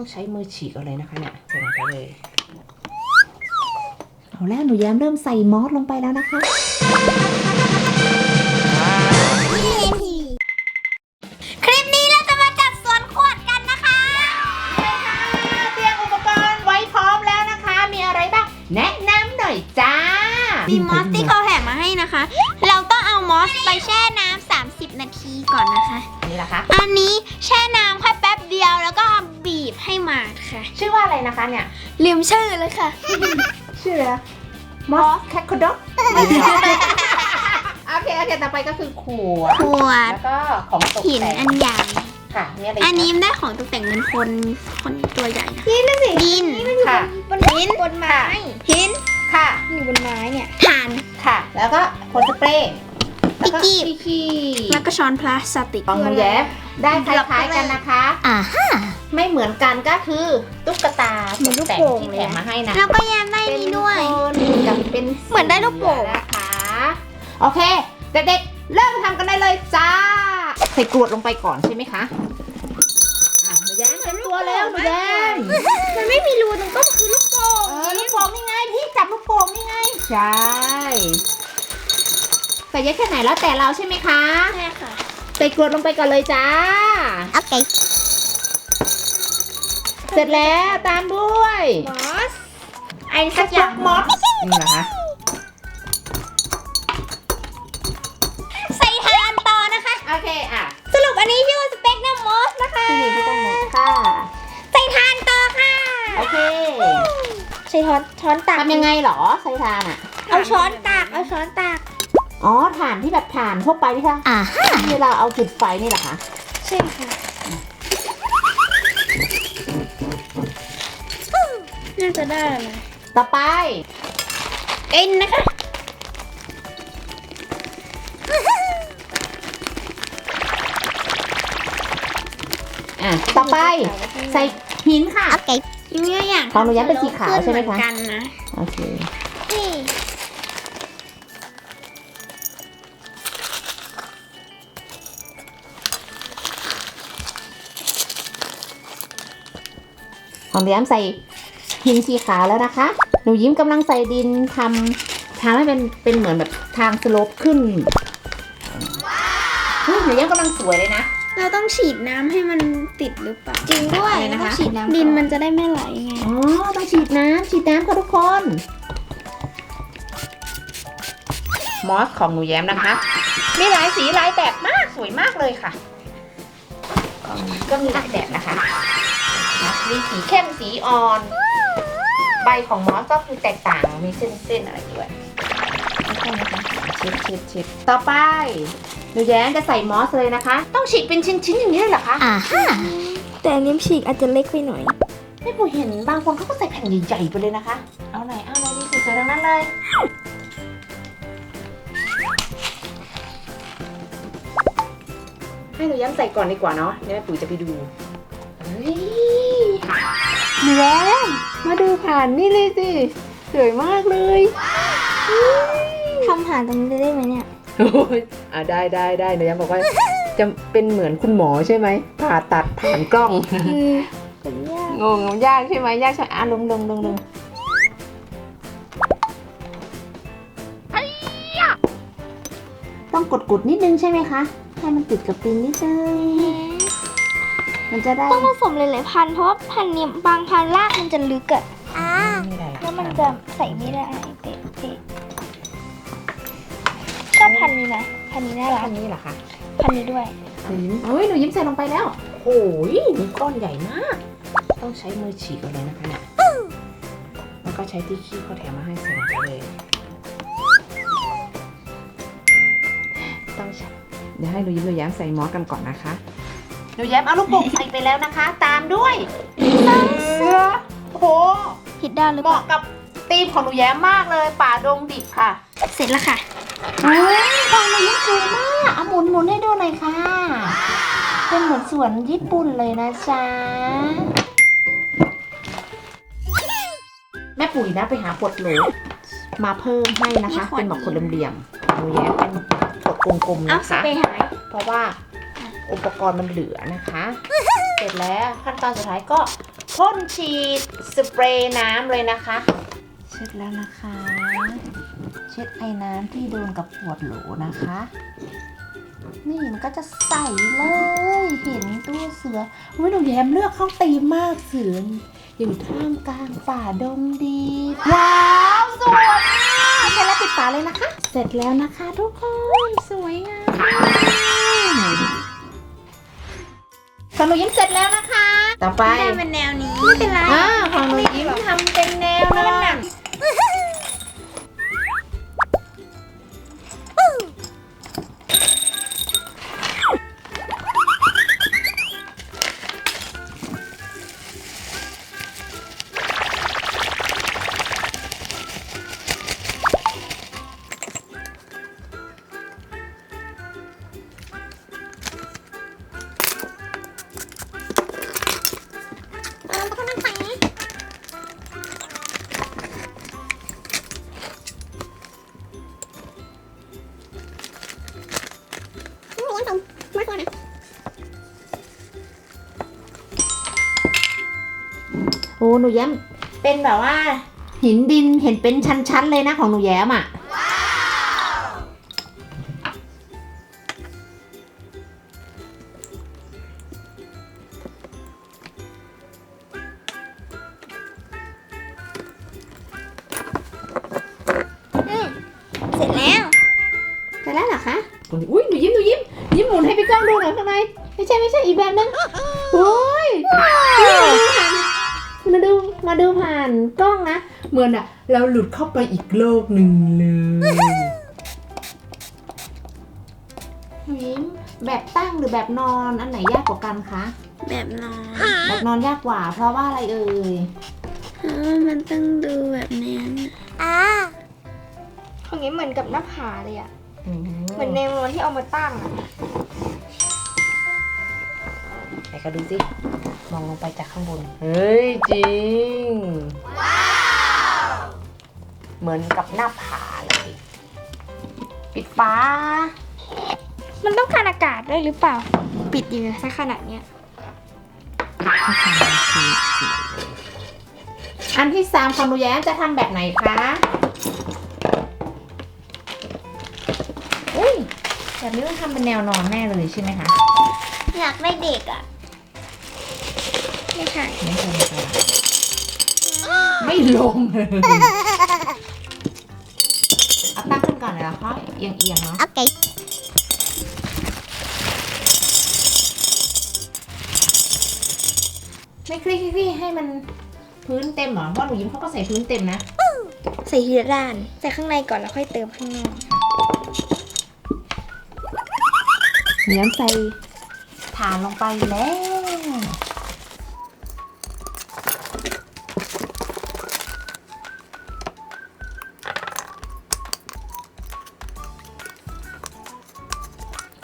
ต้องใช้มือฉีกเอาเลยนะคะเนี่ยใส่ลงไปเลยเอาแล้วหนูแย้มเริ่มใส่มอสลงไปแล้วนะคะ คลิปนี้เราจะมาจัดสวนขวดกันนะคะ เตรียมอุปกรณ์ไว้พร้อมแล้วนะคะ มีอะไรบ้าง แนะนำหน่อยจ้า มีมอสที่เขาแถมมาให้นะคะ เราต้องเอามอสไปแช่น้ำ30 นาทีก่อนนะคะ นี่ละคะ อันนี้แช่ มาดค่ะ ชื่อว่าอะไรนะคะเนี่ย ลืมชื่อเลยค่ะ ชื่ออะไรนะมอสแคคโคดอกโอเคโอเคต่อไปก็คือขวดขวดแล้วก็ของตกหินแต่งอันใหญ่ค่ะนี่อะไรอันนี้คะได้ของตกแต่งเป็นคนคนตัวใหญ่นะดินนะสิดินค่ะ บนหินบนไม้ หินค่ะ อยู่บนไม้เนี่ยฐานค่ะ แล้วก็ขวดสเปรย์แล้วก็พี่กี้พี่กี้แล้วก็ช้อนพลาสติกของหนูแย้มได้คล้ายๆกันนะคะ อ่า ไม่เหมือนกันก็คือตุ๊กตาเหมือนลูกแต่งโป่ง ที่เลยแถอะมมาให้นะแล้วก็แยมได้นี่ด้วย เป็นคนกับเป็นเหมือนได้ลูกโป่ง นะคะโอเค เด็กๆเริ่มทำกันได้เลยจ้า ใส่กรวดลงไปก่อนใช่ไหมคะอะหนูแย้มเต็มตัวแล้วหนูแย้มมันไม่มีรูตรงก็คือลูกโป่งเออลูกโป่งนี่ไงพี่จับลูกโป่งนี่ไงใช่ใส่เยอะแค่ไหนแล้วแต่เราใช่ไหมคะ ใช่ค่ะ ใส่กรวดลงไปก่อนเลยจ้า โอเค เสร็จแล้วตามด้วยมอสไอ้สักอย่างมอสนี่เหรอคะใส่ทานต่อนะคะ โอเคอะสรุปอันนี้ชื่อว่าสเปกนัมมอสนะคะที่นี่พี่ต้องมองค่ะ ใส่ทานต่อค่ะ โอเคใส่ช้อนช้อนตักทำยังไงเหรอไซทานอะ เอาช้อนตักเอาช้อนตัก อ๋อถ่านที่แบบถ่านทั่วไปนี่คะอ่าที่เราเอาจุดไฟนี่เหรอคะ ใช่ค่ะ น่าจะได้แล้วนะต่อไป เอ็นนะคะ อะ ต่อไป ใส่หินค่ะ โอเคยังมีอย่างของหนูย้ำเป็นสีขาวใช่ไหมคะเหอนกันนะ โอเค นี่ของหนูย้ำใส่ หินสีขาวแล้วนะคะ หนูยิ้มกำลังใส่ดินทำทำให้เป็นเป็นเหมือนแบบทางสโลปขึ้นเฮ้ยหนูย้ำกำลังสวยเลยนะ เราต้องฉีดน้ำให้มันติดหรือเปล่า จริงด้วยอะไรนะคะ ต้องฉีดน้ำดินมันจะได้ไม่ไหลไง อ๋อต้องฉีดน้ำฉีดน้ำค่ะทุกคน มอสของหนูแย้มนะคะ มีหลายสีหลายแบบมากสวยมากเลยค่ะของหนูก็มีหลายแบบนะคะ มีสีเข้มสีอ่อน ใบของมอสก็คือแตกต่างมีเส้นๆอะไรด้วยชิดชิดชิดต่อไปหนูแย้มจะใส่มอสเลยนะคะ ต้องฉีดเป็นชิ้นๆอย่างนี้เลยเหรอคะอ่าฮะแต่อันนี้ฉีกอาจจะเล็กไปหน่อยไม่ผู้เห็นบางคนเขาก็ใส่แผ่นใหญ่ๆไปเลยนะคะ เอาไหนเอาไหนดีสวยๆทั้งนั้นเลยให้หนูย้ำใส่ก่อนดีกว่าเนาะเดี๋ยวแม่ปุ๋ยจะไปดูเฮ้ย หนูแย้มมาดูผ่านนี่เลยสิ สวยมากเลยทำผ่านตรงนี้ได้ไหมเนี่ยโอ้ยอะได้ได้ได้หนูย้ำบอกว่า จะเป็นเหมือนคุณหมอใช่ไหมผ่าตัดผ่านกล้องคือเป็นยากงงยากใช่ไหมยากใช่ไหมอะลงลงลงลงต้องกดกดๆนิดนึงใช่ไหมคะ ให้มันติดกับปินนิดนึง มันจะได้ต้องผสมหลายๆพันธุ์เพราะว่าพันธุ์เนี่ยบางพันธุ์รากมันจะลึกอะอ่านี่แหละแล้วมันจะใส่ไม่ได้เป๊ะๆชอบพันธุ์นี้นะพันธุ์นี้น่ารักอันนี้เหรอคะพันธุ์นี้ด้วยหนูยิ้มเฮ้ยหนูยิ้มใส่ลงไปแล้วโอ้ยนี่ก้อนใหญ่มาก ต้องใช้มือฉีกเอาเลยนะคะเนี่ยแล้วก็ใช้ที่ขี้เขาแถมมาให้ใส่ลงไปเลยต้องใช้เดี๋ยวให้หนูยิ้มหนูแย้มใส่มอสกันก่อนนะคะ หนูแย้มเอาลูกโป่งใส่ไปแล้วนะคะ ตามด้วยเสือโอ้โหผิดด้านหรือเหเปล่ามาะกับธีมของหนูแย้มมากเลย ป่าดงดิบค่ะเสร็จแล้วค่ะ เฮ้ยของหนูแย้มสวยมากเอาหมุนหมุนให้ดูหน่อยค่ะ เป็นเหมือนสวนญี่ปุ่นเลยนะจ๊ะ แม่ปุ๋ยนะไปหาขวดโหลมาเพิ่มให้นะคะนี่ขวดเป็นแบบขวดเหลี่ยมๆหนูแย้มเป็นขวดกลมๆเอานะสคะ เปรย์หายเพราะว่า อุปกรณ์มันเหลือนะคะ เสร็จแล้วขั้นตอนสุดท้ายก็พ่นฉีดสเปรย์น้ำเลยนะคะ เช็ดแล้วนะคะ เช็ดไอ้น้ำที่โดนกับขวดโหลนะคะ นี่มันก็จะใสเลย เห็นตัวเสืออุ้ยหนูแย้มเลือกเข้าตีมมากเสืออยู่ท่ามกลางป่าดงดี ว้าวสวยมากเสร็จแล้วปิดฝาเลยนะคะ เสร็จแล้วนะคะทุกคน สวยงาม ของหนูยิ้มเสร็จแล้วนะคะ ต่อไป ได้เป็นแนวนี้ไม่เป็นไร อ่าของหนูยิ้มทำเป็นแนวนอนเหนูแย้มเป็นแบบว่า หินดินเห็นเป็นชั้นๆเลยนะของหนูแย้มอะอืมเสร็จแล้วเสร็จแล้วเหรอคะอุ้ยหนูยิ้มหนูยิ้มยิ้มหมุนให้พี่ก้องดูหน่อยข้างในไม่ใช่ไม่ใช่อีกแบบนึงโอ้ย มาดูมาดูผ่านกล้องนะ เหมือนอะเราหลุดเข้าไปอีกโลกหนึ่งเลยหนูยิ้มแบบตั้งหรือแบบนอนอันไหนยากกว่ากันคะแบบนอนแบบนอนยากกว่า เพราะว่าอะไรเอ่ยเพราะว่ามันต้องดูแบบนั้นอ่าของนี้เหมือนกับหน้าผาเลยอะเหมือนในวันที่เอามาตั้งอะ ไหนก็ดูสิ มองลงไปจากข้างบน เฮ้ย จริง ว้าว เหมือนกับหน้าผาเลย ปิดฟ้า มันต้องการอากาศด้วยหรือเปล่า ปิดอยู่ซะขนาดเนี้ยอันที่สามของหนูแย้มจะทำแบบไหนคะอุ้ยแบบนี้ต้องทำเป็นแนวนอนแน่เลยใช่ไหมคะ อยากได้เด็กอะ ไม่ใช่ไม่ใช่ค่ะไม่ลงเลยเอาตั้งขึ้นก่อนเลยเหรอคะเอียงเอียงๆเนาะโอเคไม่คลี่คลี่ให้มันพื้นเต็มเหรอเพราะหนูยิ้มเขาก็ใส่พื้นเต็มนะใส่ทีละด้านใส่ข้างในก่อนแล้วค่อยเติมข้างนอกเนื้อใส่ฐานลงไปแล้ว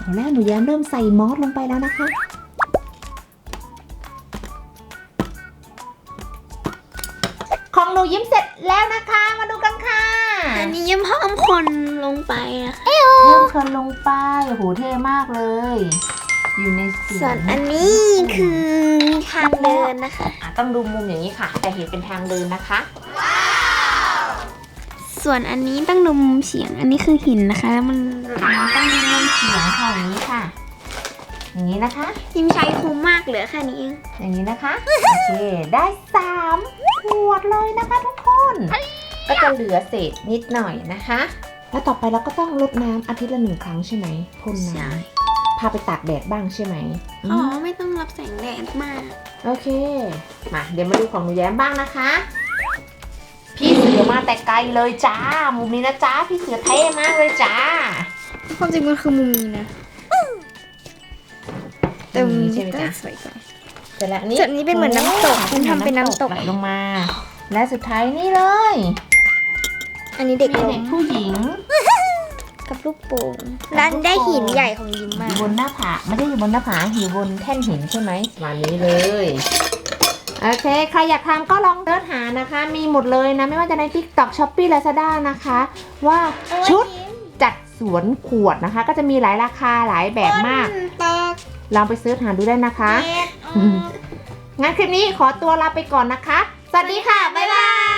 เอาแล้วหนูแย้มเริ่มใส่มอสลงไปแล้วนะคะ ของหนูยิ้มเสร็จแล้วนะคะ มาดูกันค่ะอันนี้ยังเพิ่มคนลงไปนะคะเพิ่มคนลงไปโอ้โหเท่มากเลย อยู่ในสส่ววนนอันนี้คือมีทางเดินนะคะ อะต้องดูมุมอย่างนี้ค่ะแต่เห็นเป็นทางเดินนะคะ ส่วนอันนี้ต้องดูมุมเฉียง อันนี้คือหินนะคะ แล้วมันต้องดูมุมเฉียงค่ะอย่างนี้ค่ะ อย่างนี้นะคะ ยิมใช้คุ้มมากเหลือแค่นี้เอง อย่างนี้นะคะ โอเค ได้สามขวดเลยนะคะทุกคน ก็จะเหลือเศษนิดหน่อยนะคะ แล้วต่อไปเราก็ต้องรดน้ำอาทิตย์ละหนึ่งครั้งใช่ไหมพ่นใช่น้ำพาไปตากแดดบ้างใช่ไหมอ๋อมไม่ต้องรับแสงแดดมาก โอเค มา เดี๋ยวมาดูของหนูแย้มบ้างนะคะพี่เสือ มาแต่ไกลเลยจ้า มุมนี้นะจ้าพี่เสือเท่มากเลยจ้าความจริงมันคือมุมนี้นะแต่มุมนี้นี้ใช่ไหมก็จ๊ะสวยกว่าเสร็จแล้วอันนี้ส่วนนี้เป็นเหมือนน้ำตกโอ้มันทำเป็นน้ำตกไหลลงมา และสุดท้ายนี่เลย อันนี้เด็กมีลเด็งกผู้หญิง กับลูกโป่งร้านได้หินใหญ่ของยิมอมากยู่บนหน้าผาไม่ได้อยู่บนหน้าผาอยู่บนแท่นหินใช่ไหมมานี้เลยโอเค ใครอยากทำก็ลองเดินหานะคะมี หมดเลยนะ ไม่ว่าจะใน TikTok Shopee Lazada นะคะ ว่าชุดจัดสวนขวดนะคะ ก็จะมีหลายราคาหลายแบบมากตอกลองไปเสิร์ชหาดูได้นะคะเอ็ดออืมอกงั้นคลิปนี้ขอตัวลาไปก่อนนะคะ สวัสดีค่ะ บ๊ายบาย